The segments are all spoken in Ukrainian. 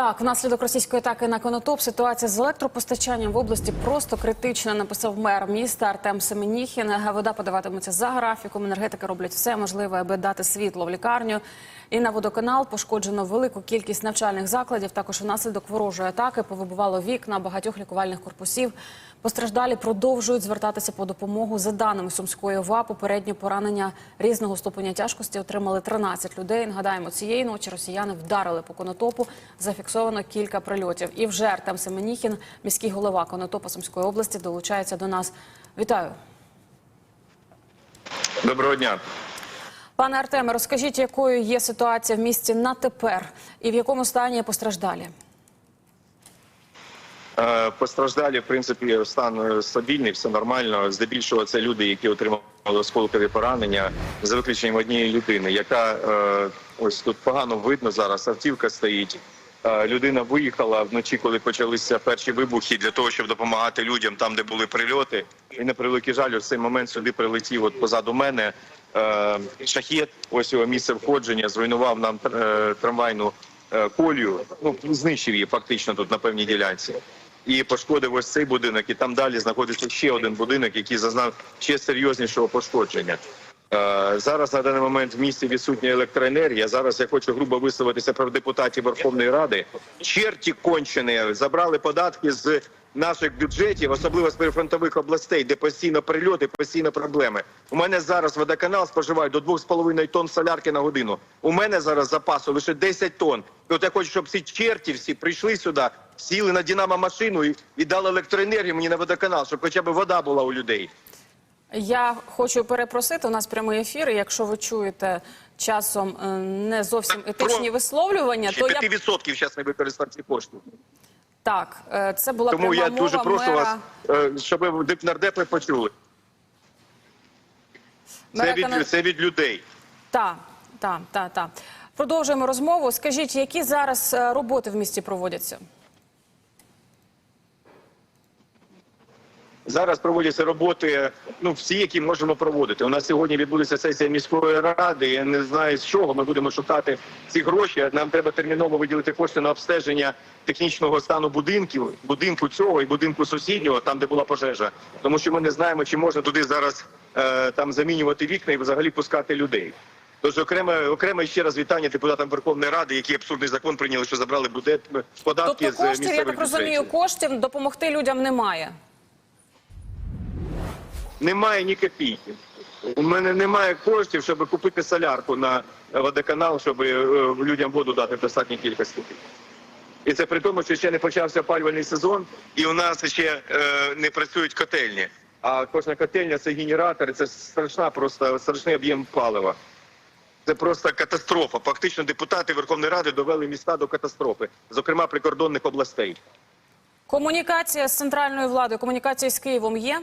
Так, внаслідок російської атаки на Конотоп ситуація з електропостачанням в області просто критична. Написав мер міста Артем Семеніхін. Вода подаватиметься за графіком. Енергетики роблять все можливе, аби дати світло в лікарню. І на водоканал пошкоджено велику кількість навчальних закладів. Також внаслідок ворожої атаки повибивало вікна багатьох лікувальних корпусів. Постраждалі продовжують звертатися по допомогу. За даними сумської ОВА, попередні поранення різного ступеня тяжкості отримали 13 людей. Нагадаємо, цієї ночі росіяни вдарили по конотопу. Зафіксовано кілька прильотів. І вже Артем Семеніхін, міський голова Конотопа Сумської області, долучається до нас. Вітаю, Доброго дня. пане Артеме. Розкажіть, якою є ситуація в місті на тепер і в якому стані постраждалі? Е, Постраждалі, в принципі, стан стабільний, все нормально. Здебільшого це люди, які отримали осколкові поранення, за виключенням однієї людини, яка е, ось тут погано видно зараз. Автівка стоїть. Е, Людина виїхала вночі, коли почалися перші вибухи, для того, щоб допомагати людям там, де були прильоти. І на превеликий жаль, в цей момент сюди прилетів от позаду мене е, шахет. Ось його місце входження, зруйнував нам е, трамвайну колію. Ну знищив її фактично тут на певній ділянці. І пошкодив ось цей будинок, і там далі знаходиться ще один будинок, який зазнав ще серйознішого пошкодження. Е, Зараз на даний момент в місті відсутня електроенергія. Зараз я хочу грубо висловитися про депутатів Верховної Ради. Черті кончені забрали податки з наших бюджетів, особливо з прифронтових областей, де постійно прильоти, постійно проблеми. У мене зараз водоканал споживає до 2,5 тонн солярки на годину. У мене зараз запасу лише 10 тонн. І от я хочу, щоб ці черті всі прийшли сюди, сіли на Динамо машину і, і дали електроенергію мені на водоканал, щоб хоча б вода була у людей. Я хочу перепросити. У нас прямий ефір. і Якщо ви чуєте часом е, не зовсім етичні висловлювання, то я 5% зараз не використав ці кошти. так е, це була Тому пряма я дуже прошу мера, вас, е, щоб нардепи почули. мера Це Кана- від, це від людей. Так, так, так, так. Продовжуємо розмову. Скажіть, які зараз е, роботи в місті проводяться? Зараз проводяться роботи, ну всі, які можемо проводити. У нас сьогодні відбудеться сесія міської ради. Я не знаю з чого ми будемо шукати ці гроші. Нам треба терміново виділити кошти на обстеження технічного стану будинків, будинку цього і будинку сусіднього, там де була пожежа. Тому що ми не знаємо, чи можна туди зараз е, там замінювати вікна і взагалі пускати людей. Тож окреме окреме ще раз вітання депутатам Верховної Ради, які абсурдний закон прийняли, що забрали будет податки Тобто з коштів, я так розумію, бюджетів. коштів допомогти людям немає. Немає ні копійки. У мене немає коштів, щоб купити солярку на водоканал, щоб е, людям воду дати в достатній кількості. І це при тому, що ще не почався опалювальний сезон, і у нас ще е, не працюють котельні. А кожна котельня це генератор, це страшна, просто страшний об'єм палива. Це просто катастрофа. Фактично, депутати Верховної Ради довели міста до катастрофи, зокрема прикордонних областей. Комунікація з центральною владою, комунікація з Києвом є.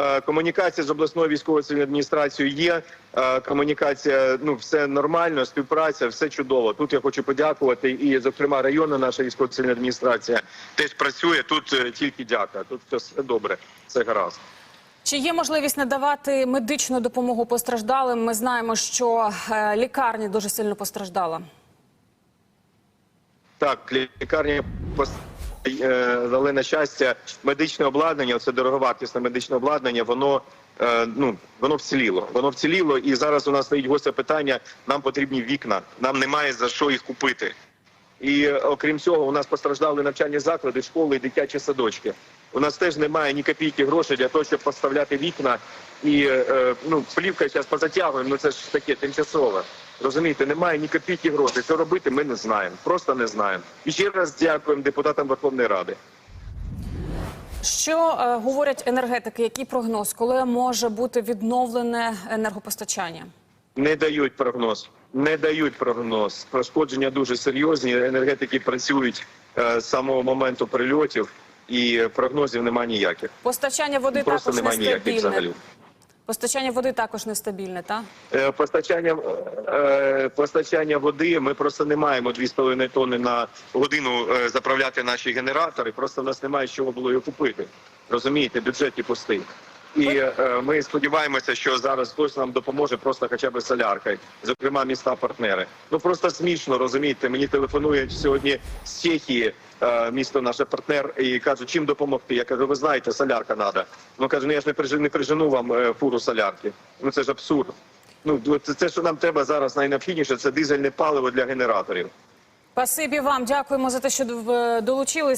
Е, Комунікація з обласною військовою цивільною адміністрацією є. Е, Комунікація, ну все нормально, співпраця, все чудово. Тут я хочу подякувати. І, зокрема, районна наша військова цивільна адміністрація теж працює. Тут е, тільки дяка. Тут все добре, все гаразд. Чи є можливість надавати медичну допомогу постраждалим? Ми знаємо, що лікарня дуже сильно постраждала. Так, лікарня пос- е, дали на щастя медичне обладнання. Це дороговартісне медичне обладнання. Воно е, ну воно вціліло. Воно вціліло, і зараз у нас стоїть гостре питання. Нам потрібні вікна. Нам немає за що їх купити. І е, окрім цього, у нас постраждали навчальні заклади, школи дитячі садочки. У нас теж немає ні копійки грошей для того, щоб поставляти вікна. І ну, плівка зараз позатягуємо, ну це ж таке тимчасове. Розумієте, немає ні копійки грошей. Що робити, ми не знаємо. Просто не знаємо. І ще раз дякуємо депутатам Верховної Ради. Що е, говорять енергетики? Який прогноз, коли може бути відновлене енергопостачання? Не дають прогноз. Не дають прогноз. Пошкодження дуже серйозні. Енергетики працюють е, з самого моменту прильотів, і прогнозів немає ніяких. Постачання води Просто також немає ніяких нестабільне. взагалі. Постачання води також нестабільне, так? Е, Постачання, е, постачання води ми просто не маємо 2,5 тонни на годину е, заправляти наші генератори. Просто в нас немає чого було його купити. Розумієте, бюджеті пустий. І е, ми сподіваємося, що зараз хтось нам допоможе просто хоча б соляркою, зокрема міста партнери. Ну просто смішно розумієте. Мені телефонують сьогодні з Чехії, е, місто наше партнер, і кажуть, чим допомогти. Я кажу, ви знаєте, солярка треба. Ну кажу, ну я ж не прижи- не прижену вам е, фуру солярки. Ну це ж абсурд. Ну це, це що нам треба зараз найнеобхідніше, це дизельне паливо для генераторів. Спасибі вам, дякуємо за те, що долучилися.